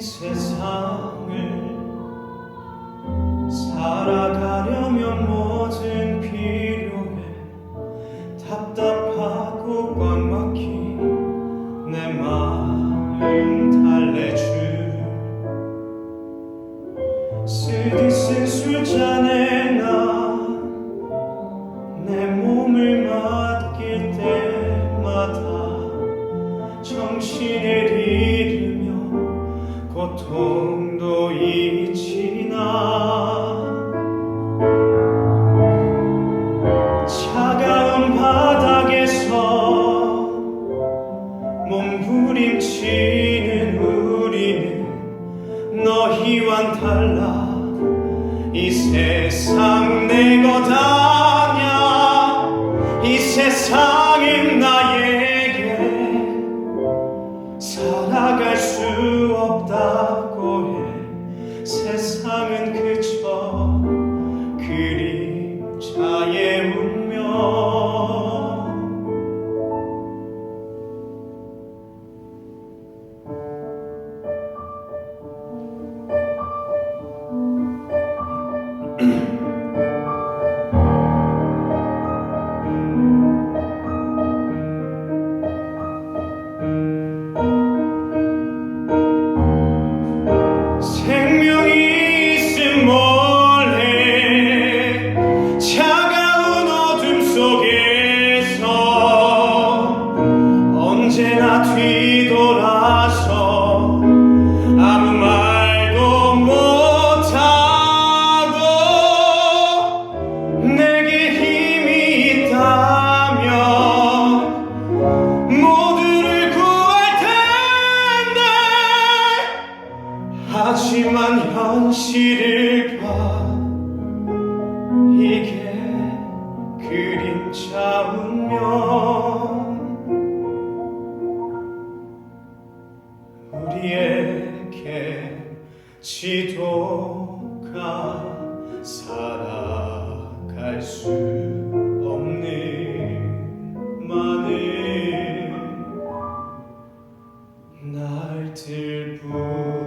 세상을 살아가려면 뭐든 필요해. 답답하고 꽉 막힌 내 마음 달래줄 쓰디쓴 술잔에 나내 몸을 맡길 때마다 정신을 잃 으며 고통도 잊지 나 차가운 바닥에서 몸부림치는 우리는 너희와는 달라 이 세상 내 것 아냐 이 세상은 나에 수 없다 언제나 뒤돌아서 아무 말도 못하고 내게 힘이 있다면 모두를 구할 텐데. 하지만 현실을 봐. 이게 그림자 운명 우리에게 지도가 살아갈 수 없는 많은 날들 뿐